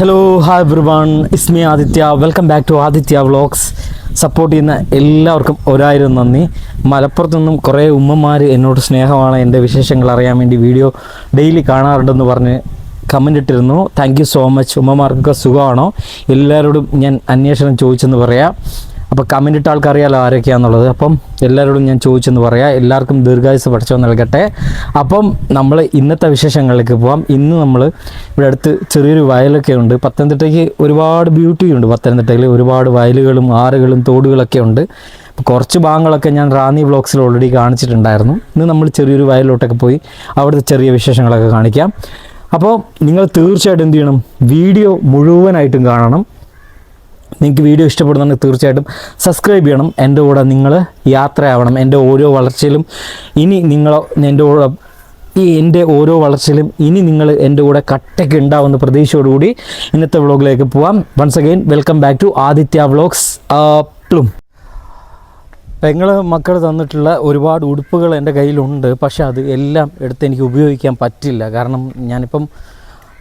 Hello hi everyone is me Aditya welcome back to Aditya vlogs support ചെയ്യുന്ന എല്ലാവർക്കും ഒരായിരം നന്ദി. മലപ്പുറത്തു നിന്നും കുറേ ഉമ്മമാർ എന്നോട് സ്നേഹമാണ് എന്റെ വിശേഷങ്ങൾ അറിയാൻ വേണ്ടി വീഡിയോ ഡെയിലി കാണാറുണ്ടെന്ന് പറഞ്ഞ് കമന്റ് ഇട്ടിരുന്നു. താങ്ക് യു സോ മച്ച് ഉമ്മമാർക്കൊക്കെ സുഖമാണോ? എല്ലാവരോടും ഞാൻ അന്വേഷണം ചോദിച്ചെന്ന് പറയാം. അപ്പോൾ കമന്റ് ഇട്ട ആൾക്കറിയാലോ ആരൊക്കെയാണെന്നുള്ളത് അപ്പം എല്ലാവരോടും ഞാൻ ചോദിച്ചെന്ന് പറയാം. എല്ലാവർക്കും ദീർഘായുസ് പഠിച്ചോ നൽകട്ടെ. അപ്പം നമ്മൾ ഇന്നത്തെ വിശേഷങ്ങളിലേക്ക് പോവാം. ഇന്ന് നമ്മൾ ഇവിടെ അടുത്ത് ചെറിയൊരു വയലൊക്കെ ഉണ്ട്. പത്തനംതിട്ടയ്ക്ക് ഒരുപാട് ബ്യൂട്ടി ഉണ്ട് പത്തനംതിട്ടയിൽ ഒരുപാട് വയലുകളും ആറുകളും തോടുകളൊക്കെ ഉണ്ട്. കുറച്ച് ഭാഗങ്ങളൊക്കെ ഞാൻ റാന്നി വ്ളോഗ്സിൽ ഓൾറെഡി കാണിച്ചിട്ടുണ്ടായിരുന്നു. ഇന്ന് നമ്മൾ ചെറിയൊരു വയലിലോട്ടൊക്കെ പോയി അവിടുത്തെ ചെറിയ വിശേഷങ്ങളൊക്കെ കാണിക്കാം. അപ്പോൾ നിങ്ങൾ തീർച്ചയായിട്ടും എന്ത് ചെയ്യണം? വീഡിയോ മുഴുവനായിട്ടും കാണണം. നിങ്ങൾക്ക് വീഡിയോ ഇഷ്ടപ്പെടുന്നുണ്ടെങ്കിൽ തീർച്ചയായിട്ടും സബ്സ്ക്രൈബ് ചെയ്യണം. എന്റെ കൂടെ നിങ്ങൾ യാത്രയാവണം. എന്റെ ഓരോ വളർച്ചയിലും ഇനി നിങ്ങൾ എന്റെ കൂടെ ഈ എന്റെ ഓരോ വളർച്ചയിലും ഇനി നിങ്ങൾ എന്റെ കൂടെ കട്ടയ്ക്ക് ഉണ്ടാവുന്ന പ്രതീക്ഷയോടുകൂടി ഇന്നത്തെ വ്ളോഗിലേക്ക് പോവാം. Once again welcome back to Aditya vlogs പ്ലും പെങ്ങൾ മക്കൾ തന്നിട്ടുള്ള ഒരുപാട് ഉടുപ്പുകൾ എന്റെ കയ്യിലുണ്ട്. പക്ഷേ അത് എല്ലാം എടുത്ത് എനിക്ക് ഉപയോഗിക്കാൻ പറ്റില്ല. കാരണം ഞാനിപ്പം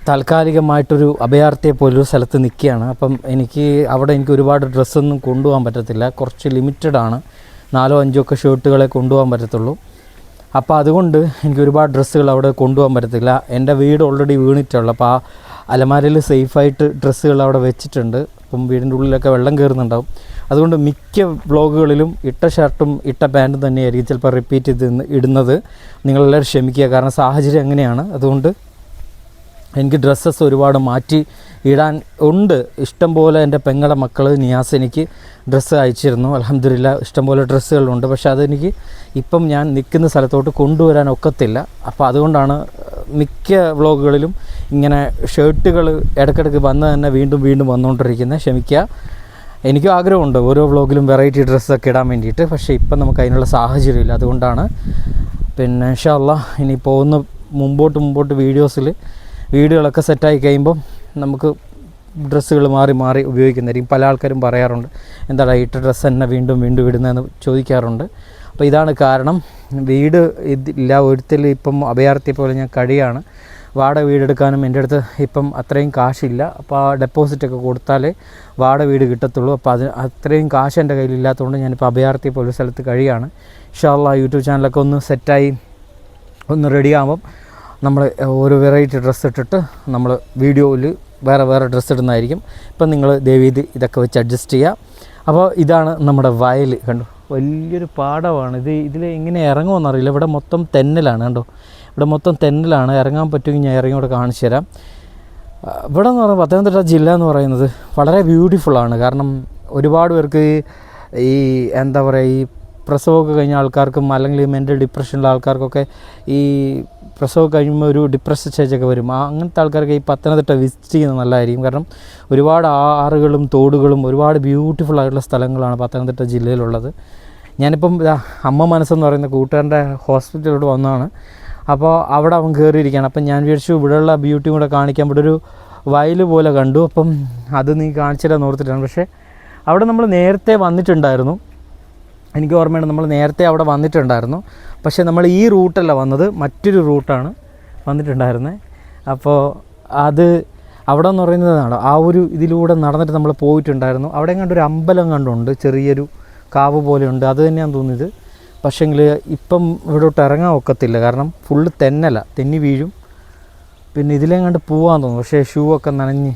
താൽക്കാലികമായിട്ടൊരു അഭയാർത്ഥിയെ പോലൊരു സ്ഥലത്ത് നിൽക്കുകയാണ്. അപ്പം എനിക്ക് അവിടെ എനിക്ക് ഒരുപാട് ഡ്രസ്സൊന്നും കൊണ്ടുപോകാൻ പറ്റത്തില്ല. കുറച്ച് ലിമിറ്റഡ് ആണ്. നാലോ അഞ്ചോ ഒക്കെ ഷർട്ടുകളെ കൊണ്ടുപോകാൻ പറ്റത്തുള്ളൂ. അപ്പോൾ അതുകൊണ്ട് എനിക്ക് ഒരുപാട് ഡ്രസ്സുകൾ അവിടെ കൊണ്ടുപോകാൻ പറ്റത്തില്ല. എന്റെ വീട് ഓൾറെഡി വീണിട്ടുള്ളൂ. അപ്പോൾ ആ അലമാരയിൽ സേഫായിട്ട് ഡ്രസ്സുകൾ അവിടെ വെച്ചിട്ടുണ്ട്. അപ്പം വീടിന്റെ ഉള്ളിലൊക്കെ വെള്ളം കയറുന്നുണ്ടാവും. അതുകൊണ്ട് മിക്ക വ്ളോഗുകളിലും ഇട്ട ഷർട്ടും ഇട്ട പാന്റും തന്നെയായിരിക്കും ചിലപ്പോൾ റിപ്പീറ്റ് ചെയ്ത് ഇടുന്നത്. നിങ്ങളെല്ലാവരും ക്ഷമിക്കുക. കാരണം സാഹചര്യം അങ്ങനെയാണ്. അതുകൊണ്ട് എനിക്ക് ഡ്രസ്സസ് ഒരുപാട് മാറ്റി ഇടാൻ ഉണ്ട്. ഇഷ്ടംപോലെ എന്റെ പെങ്ങളുടെ മക്കൾ നിയാസ് എനിക്ക് ഡ്രസ്സ് അയച്ചിരുന്നു. അലഹമില്ല ഇഷ്ടംപോലെ ഡ്രസ്സുകളുണ്ട്. പക്ഷേ അതെനിക്ക് ഇപ്പം ഞാൻ നിൽക്കുന്ന സ്ഥലത്തോട്ട് കൊണ്ടുവരാൻ ഒക്കത്തില്ല. അപ്പോൾ അതുകൊണ്ടാണ് മിക്ക വ്ളോഗുകളിലും ഇങ്ങനെ ഷർട്ടുകൾ ഇടയ്ക്കിടയ്ക്ക് വന്ന് തന്നെ വീണ്ടും വീണ്ടും വന്നുകൊണ്ടിരിക്കുന്നത്. ക്ഷമിക്കുക. എനിക്കും ആഗ്രഹമുണ്ട് ഓരോ വ്ളോഗിലും വെറൈറ്റി ഡ്രസ്സൊക്കെ ഇടാൻ വേണ്ടിയിട്ട്. പക്ഷേ ഇപ്പം നമുക്ക് അതിനുള്ള സാഹചര്യമില്ല. അതുകൊണ്ടാണ് പിന്നെ ഇൻഷാല്ല ഇനി പോകുന്ന മുമ്പോട്ട് മുമ്പോട്ട് വീഡിയോസിൽ വീടുകളൊക്കെ സെറ്റായി കഴിയുമ്പം നമുക്ക് ഡ്രസ്സുകൾ മാറി മാറി ഉപയോഗിക്കുന്നതായിരിക്കും. പല ആൾക്കാരും പറയാറുണ്ട് എന്താണ് ഇട്ട ഡ്രസ്സ് തന്നെ വീണ്ടും വീണ്ടും ഇടുന്നതെന്ന് ചോദിക്കാറുണ്ട്. അപ്പോൾ ഇതാണ് കാരണം. വീട് ഇല്ല ഒരുത്തിൽ ഇപ്പം അഭയാർത്ഥിയെ പോലെ ഞാൻ കഴിയാണ്. വാടക വീടെടുക്കാനും എന്റെ അടുത്ത് ഇപ്പം അത്രയും കാശില്ല. അപ്പോൾ ആ ഡെപ്പോസിറ്റൊക്കെ കൊടുത്താലേ വാടക വീട് കിട്ടത്തുള്ളൂ. അപ്പോൾ അത് അത്രയും കാശ് എന്റെ കയ്യിലില്ലാത്തതുകൊണ്ട് ഞാനിപ്പോൾ അഭയാർത്ഥിയെ പോലെ സ്ഥലത്ത് കഴിയാണ്. ഇഷാള്ള യൂട്യൂബ് ചാനലൊക്കെ ഒന്ന് സെറ്റായി ഒന്ന് റെഡിയാകുമ്പം നമ്മൾ ഒരു വെറൈറ്റി ഡ്രസ്സ് ഇട്ടിട്ട് നമ്മൾ വീഡിയോയിൽ വേറെ വേറെ ഡ്രസ്സ് ഇടുന്നതായിരിക്കും. ഇപ്പം നിങ്ങൾ ദയവീത് ഇതൊക്കെ വെച്ച് അഡ്ജസ്റ്റ് ചെയ്യുക അപ്പോൾ ഇതാണ് നമ്മുടെ വയൽ കണ്ടു? വലിയൊരു പാടമാണ്. ഇത് ഇതിൽ എങ്ങനെ ഇറങ്ങുമെന്നറിയില്ല ഇവിടെ മൊത്തം തെന്നലാണ് കണ്ടോ? ഇവിടെ മൊത്തം തെന്നലാണ്. ഇറങ്ങാൻ പറ്റുമെങ്കിൽ ഞാൻ ഇറങ്ങി ഇവിടെ കാണിച്ചു തരാം. ഇവിടെ എന്ന് പറയുമ്പോൾ പത്തനംതിട്ട ജില്ല എന്ന് പറയുന്നത് വളരെ ബ്യൂട്ടിഫുള്ളാണ് കാരണം ഒരുപാട് പേർക്ക് ഈ- ഈ എന്താ പറയുക ഈ പ്രസവമൊക്കെ കഴിഞ്ഞ ആൾക്കാർക്കും അല്ലെങ്കിൽ മെന്റൽ ഡിപ്രഷനുള്ള ആൾക്കാർക്കൊക്കെ ഈ പ്രസവം കഴിയുമ്പോൾ ഒരു ഡിപ്രഷൻ സ്റ്റേജൊക്കെ വരും. ആ അങ്ങനത്തെ ആൾക്കാർക്ക് ഈ പത്തനംതിട്ട വിസിറ്റ് ചെയ്യുന്നത് നല്ലതായിരിക്കും. കാരണം ഒരുപാട് ആറുകളും തോടുകളും ഒരുപാട് ബ്യൂട്ടിഫുൾ ആയിട്ടുള്ള സ്ഥലങ്ങളാണ് പത്തനംതിട്ട ജില്ലയിലുള്ളത്. ഞാനിപ്പം അമ്മ മനസ്സെന്ന് പറയുന്ന കൂട്ടുകാരന്റെ ഹോസ്പിറ്റലിലോട്ട് വന്നതാണ്. അപ്പോൾ അവിടെ അവൻ കയറിയിരിക്കുകയാണ്. അപ്പം ഞാൻ വിചാരിച്ചു ഇവിടെയുള്ള ബ്യൂട്ടിയും കൂടെ കാണിക്കാൻ ഇവിടെ ഒരു വയൽ പോലെ കണ്ടു. അപ്പം അത് നീ കാണിച്ചിട്ടാന്ന് ഓർത്തിട്ടാണ്. പക്ഷേ അവിടെ നമ്മൾ നേരത്തെ വന്നിട്ടുണ്ടായിരുന്നു. എനിക്ക് ഓർമ്മയാണ് നമ്മൾ നേരത്തെ അവിടെ വന്നിട്ടുണ്ടായിരുന്നു. പക്ഷേ നമ്മൾ ഈ റൂട്ടല്ല വന്നത് മറ്റൊരു റൂട്ടാണ് വന്നിട്ടുണ്ടായിരുന്നത് അപ്പോൾ അത് അവിടെ എന്ന് പറയുന്നതാണ് ആ ഒരു ഇതിലൂടെ നടന്നിട്ട് നമ്മൾ പോയിട്ടുണ്ടായിരുന്നു. അവിടെ കണ്ടൊരു അമ്പലം കണ്ടുണ്ട് ചെറിയൊരു കാവ് പോലെയുണ്ട്. അത് തന്നെയാണ് തോന്നിയത് പക്ഷേങ്കിൽ ഇപ്പം ഇവിടോട്ട് ഇറങ്ങാൻ ഒക്കത്തില്ല. കാരണം ഫുള്ള് തെന്നല തെന്നി വീഴും. പിന്നെ ഇതിലെങ്ങാണ്ട് പോകാൻ തോന്നുന്നു. പക്ഷേ ഷൂ ഒക്കെ നനഞ്ഞ്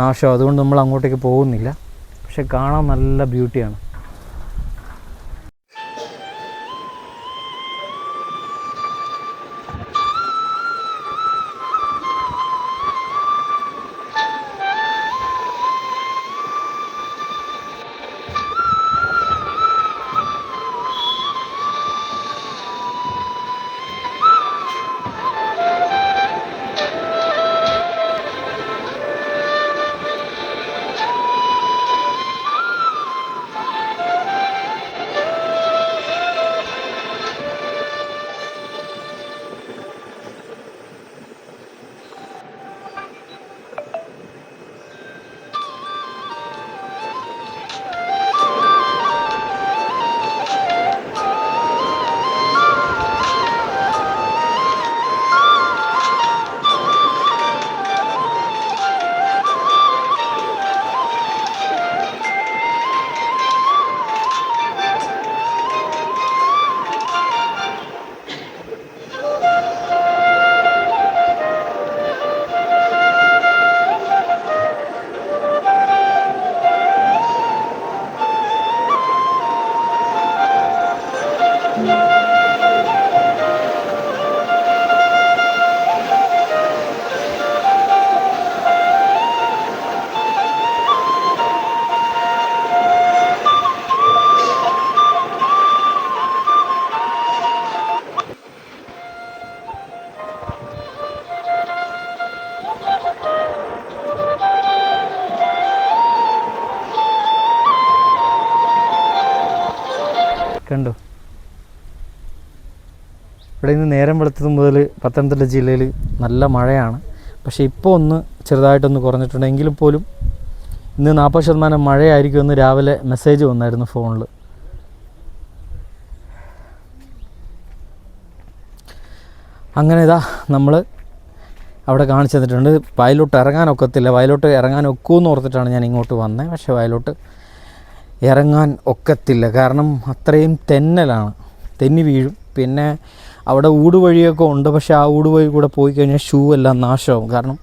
നാശം. അതുകൊണ്ട് നമ്മൾ അങ്ങോട്ടേക്ക് പോകുന്നില്ല. പക്ഷെ കാണാൻ നല്ല ബ്യൂട്ടിയാണ് കണ്ടോ? ഇവിടെ ഇന്ന് നേരം വെളുത്തത് മുതൽ പത്തനംതിട്ട ജില്ലയിൽ നല്ല മഴയാണ്. പക്ഷേ ഇപ്പോൾ ഒന്ന് ചെറുതായിട്ടൊന്ന് കുറഞ്ഞിട്ടുണ്ട്. എങ്കിലും പോലും ഇന്ന് നാൽപ്പത് ശതമാനം മഴയായിരിക്കും എന്ന് രാവിലെ മെസ്സേജ് വന്നായിരുന്നു ഫോണിൽ. അങ്ങനെ ഇതാ നമ്മൾ അവിടെ കാണിച്ചു തന്നിട്ടുണ്ട്. വയലോട്ട് ഇറങ്ങാൻ ഒക്കത്തില്ല. വയലോട്ട് ഇറങ്ങാൻ ഓർത്തിട്ടാണ് ഞാൻ ഇങ്ങോട്ട് വന്നത്. പക്ഷേ വയലോട്ട് ഇറങ്ങാൻ ഒക്കത്തില്ല. കാരണം അത്രയും തെന്നലാണ്. തെന്നി വീഴും. പിന്നെ അവിടെ ഊട് വഴിയൊക്കെ ഉണ്ട്. പക്ഷേ ആ ഊട് വഴി കൂടെ പോയി കഴിഞ്ഞാൽ ഷൂ എല്ലാം നാശമാവും. കാരണം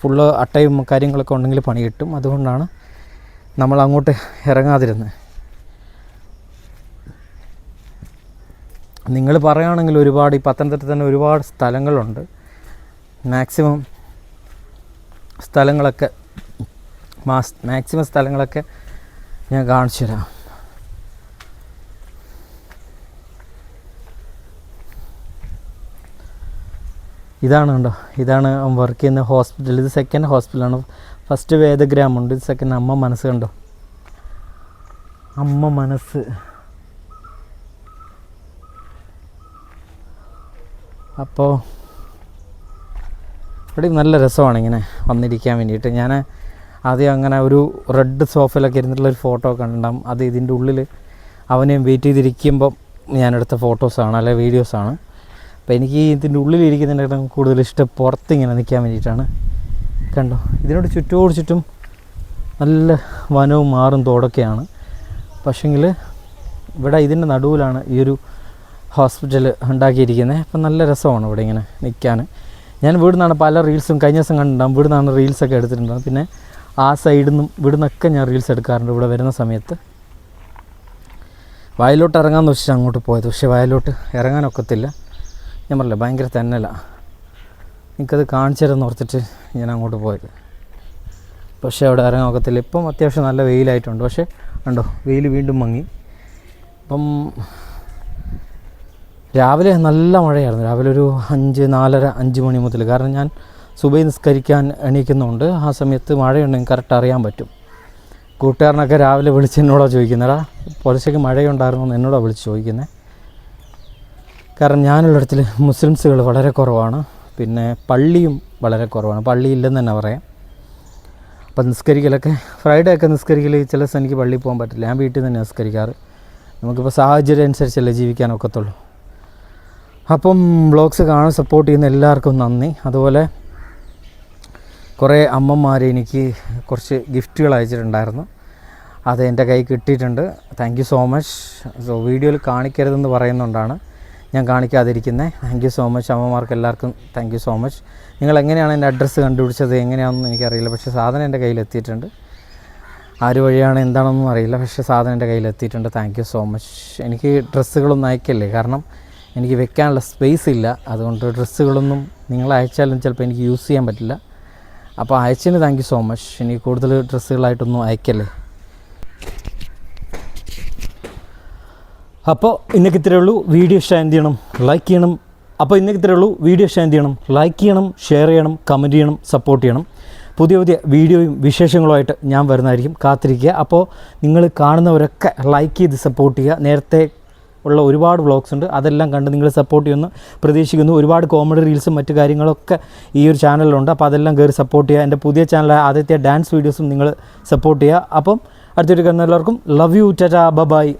ഫുള്ള് അട്ടയും കാര്യങ്ങളൊക്കെ ഉണ്ടെങ്കിൽ പണി കിട്ടും. അതുകൊണ്ടാണ് നമ്മൾ അങ്ങോട്ട് ഇറങ്ങാതിരുന്നത്. നിങ്ങൾ പറയുകയാണെങ്കിൽ ഒരുപാട് ഈ പത്തനംതിട്ട തന്നെ ഒരുപാട് സ്ഥലങ്ങളുണ്ട്. മാക്സിമം സ്ഥലങ്ങളൊക്കെ മാക്സിമം സ്ഥലങ്ങളൊക്കെ ഞാൻ കാണിച്ചു തരാം. ഇതാണ് കണ്ടോ ഇതാണ് വർക്ക് ചെയ്യുന്ന ഹോസ്പിറ്റൽ ഇത് സെക്കൻഡ് ഹോസ്പിറ്റലാണ് ഫസ്റ്റ് വേദഗ്രാമുണ്ട് ഇത് സെക്കൻഡ് അമ്മ മനസ്സ് കണ്ടോ? അമ്മ മനസ്സ്. അപ്പോൾ ഇവിടെ നല്ല രസമാണ് ഇങ്ങനെ വന്നിരിക്കാൻ വേണ്ടിയിട്ട്. ഞാൻ ആദ്യം അങ്ങനെ ഒരു റെഡ് സോഫയിലൊക്കെ ഇരുന്നിട്ടുള്ള ഒരു ഫോട്ടോ കണ്ടിട്ടുണ്ടാകും അത് ഇതിന്റെ ഉള്ളിൽ അവനെയും വെയിറ്റ് ചെയ്തിരിക്കുമ്പം ഞാനെടുത്ത ഫോട്ടോസാണ് അല്ലെ വീഡിയോസാണ് അപ്പോൾ എനിക്ക് ഇതിന്റെ ഉള്ളിലിരിക്കുന്നതിനേക്കാളും കൂടുതൽ ഇഷ്ടം പുറത്തിങ്ങനെ നിൽക്കാൻ വേണ്ടിയിട്ടാണ്. കണ്ടോ? ഇതിനോട് ചുറ്റോട് ചുറ്റും നല്ല വനവും മാറും തോടൊക്കെയാണ്. പക്ഷെങ്കിൽ ഇവിടെ ഇതിന്റെ നടുവിലാണ് ഈ ഒരു ഹോസ്പിറ്റൽ ഉണ്ടാക്കിയിരിക്കുന്നത്. അപ്പം നല്ല രസമാണ് ഇവിടെ ഇങ്ങനെ നിൽക്കാൻ. ഞാൻ ഇവിടെ നിന്നാണ് പല റീൽസും കഴിഞ്ഞ ദിവസം കണ്ടിട്ടുണ്ടാകും ഇവിടെ നിന്നാണ് റീൽസൊക്കെ എടുത്തിട്ടുണ്ടാകും പിന്നെ ആ സൈഡിൽ നിന്നും ഇവിടെ നിന്നൊക്കെ ഞാൻ റീൽസ് എടുക്കാറുണ്ട്. ഇവിടെ വരുന്ന സമയത്ത്. വയലോട്ട് ഇറങ്ങാമെന്ന് വെച്ചിട്ട് അങ്ങോട്ട് പോയത്. പക്ഷേ വയലോട്ട് ഇറങ്ങാനൊക്കത്തില്ല ഞാൻ പറഞ്ഞില്ല ഭയങ്കര തന്നല. എനിക്കത് കാണിച്ചു ഓർത്തിട്ട് ഞാൻ അങ്ങോട്ട് പോയത്. പക്ഷേ അവിടെ ഇറങ്ങാൻ ഒക്കത്തില്ല. ഇപ്പം അത്യാവശ്യം നല്ല വെയിലായിട്ടുണ്ട്. പക്ഷേ ഉണ്ടോ വെയിൽ വീണ്ടും മങ്ങി. അപ്പം രാവിലെ നല്ല മഴയായിരുന്നു. രാവിലെ ഒരു അഞ്ച് നാലര അഞ്ച് മണി മുതൽ. കാരണം ഞാൻ സുബൈ നിസ്കരിക്കാൻ എണീക്കുന്നുണ്ട്. ആ സമയത്ത് മഴയുണ്ടെങ്കിൽ കറക്റ്റ് അറിയാൻ പറ്റും. കൂട്ടുകാരനൊക്കെ രാവിലെ വിളിച്ച് എന്നോടാ ചോദിക്കുന്നടാ പുലശയ്ക്ക് മഴയുണ്ടായിരുന്നു എന്ന് എന്നോടാ വിളിച്ച് ചോദിക്കുന്നത് കാരണം ഞാനുള്ളിടത്തിൽ മുസ്ലിംസുകൾ വളരെ കുറവാണ്. പിന്നെ പള്ളിയും വളരെ കുറവാണ്. പള്ളി ഇല്ലെന്ന് തന്നെ പറയാം. അപ്പം നിസ്കരിക്കലൊക്കെ ഫ്രൈഡേ ഒക്കെ നിസ്കരിക്കൽ ചില ദിവസം എനിക്ക് പള്ളിയിൽ പോകാൻ പറ്റില്ല. ഞാൻ വീട്ടിൽ തന്നെ നിസ്കരിക്കാറ്. നമുക്കിപ്പോൾ സാഹചര്യം അനുസരിച്ചല്ലേ ജീവിക്കാനൊക്കത്തുള്ളൂ അപ്പം ബ്ലോഗ്സ് കാണാൻ സപ്പോർട്ട് ചെയ്യുന്ന എല്ലാവർക്കും നന്ദി. അതുപോലെ കുറേ അമ്മമാർ എനിക്ക് കുറച്ച് ഗിഫ്റ്റുകൾ അയച്ചിട്ടുണ്ടായിരുന്നു. അത് എന്റെ കൈ കിട്ടിയിട്ടുണ്ട്. Thank you so much so വീഡിയോയിൽ കാണിക്കരുതെന്ന് പറയുന്നതുകൊണ്ടാണ് ഞാൻ കാണിക്കാതിരിക്കുന്നത് താങ്ക് യു സോ മച്ച് അമ്മമാർക്ക് എല്ലാവർക്കും താങ്ക് യു സോ മച്ച് നിങ്ങൾ എങ്ങനെയാണ് എന്റെ അഡ്രസ്സ് കണ്ടുപിടിച്ചത്? എങ്ങനെയാണെന്ന് എനിക്കറിയില്ല. പക്ഷേ സാധനം എന്റെ കയ്യിൽ എത്തിയിട്ടുണ്ട്. ആര് വഴിയാണ് എന്താണെന്നും അറിയില്ല. പക്ഷേ സാധനം എന്റെ കയ്യിൽ എത്തിയിട്ടുണ്ട്. താങ്ക് യു സോ മച്ച് എനിക്ക് ഡ്രസ്സുകളൊന്നും അയക്കല്ലേ? കാരണം എനിക്ക് വെക്കാനുള്ള സ്പേസ് ഇല്ല. അതുകൊണ്ട് ഡ്രസ്സുകളൊന്നും നിങ്ങൾ അയച്ചാലും ചിലപ്പോൾ എനിക്ക് യൂസ് ചെയ്യാൻ പറ്റില്ല. അപ്പോൾ അയച്ചതിന് താങ്ക് യു സോ മച്ച് ഇനി കൂടുതൽ ഡ്രസ്സുകളായിട്ടൊന്നും അയക്കല്ലേ? അപ്പോൾ ഇന്നൊക്കെ ഇത്രയേ ഉള്ളൂ. വീഡിയോ ഷെയർ എന്ത് ചെയ്യണം? ലൈക്ക് ചെയ്യണം. അപ്പോൾ ഇന്നൊക്കെ ഇത്രയേ ഉള്ളൂ. വീഡിയോ ഷെയർ എന്ത് ചെയ്യണം? ലൈക്ക് ചെയ്യണം ഷെയർ ചെയ്യണം കമന്റ് ചെയ്യണം സപ്പോർട്ട് ചെയ്യണം. പുതിയ പുതിയ വീഡിയോയും വിശേഷങ്ങളുമായിട്ട് ഞാൻ വരുന്നതായിരിക്കും. കാത്തിരിക്കുക. അപ്പോൾ നിങ്ങൾ കാണുന്നവരൊക്കെ ലൈക്ക് ചെയ്ത് സപ്പോർട്ട് ചെയ്യുക. നേരത്തെ ഉള്ള ഒരുപാട് വ്ളോഗ്സ് ഉണ്ട്. അതെല്ലാം കണ്ട് നിങ്ങൾ സപ്പോർട്ട് ചെയ്യുന്നു. പ്രതീക്ഷിക്കുന്നു ഒരുപാട് കോമഡി റീൽസും മറ്റു കാര്യങ്ങളൊക്കെ ഈ ഒരു ചാനലിലുണ്ട് അപ്പോൾ അതെല്ലാം കയറി സപ്പോർട്ട് ചെയ്യുക. എന്റെ പുതിയ ചാനലായ ആദ്യത്തെ ഡാൻസ് വീഡിയോസും നിങ്ങൾ സപ്പോർട്ട് ചെയ്യുക. അപ്പം അടുത്തൊരു എല്ലാവർക്കും. Love you tata bye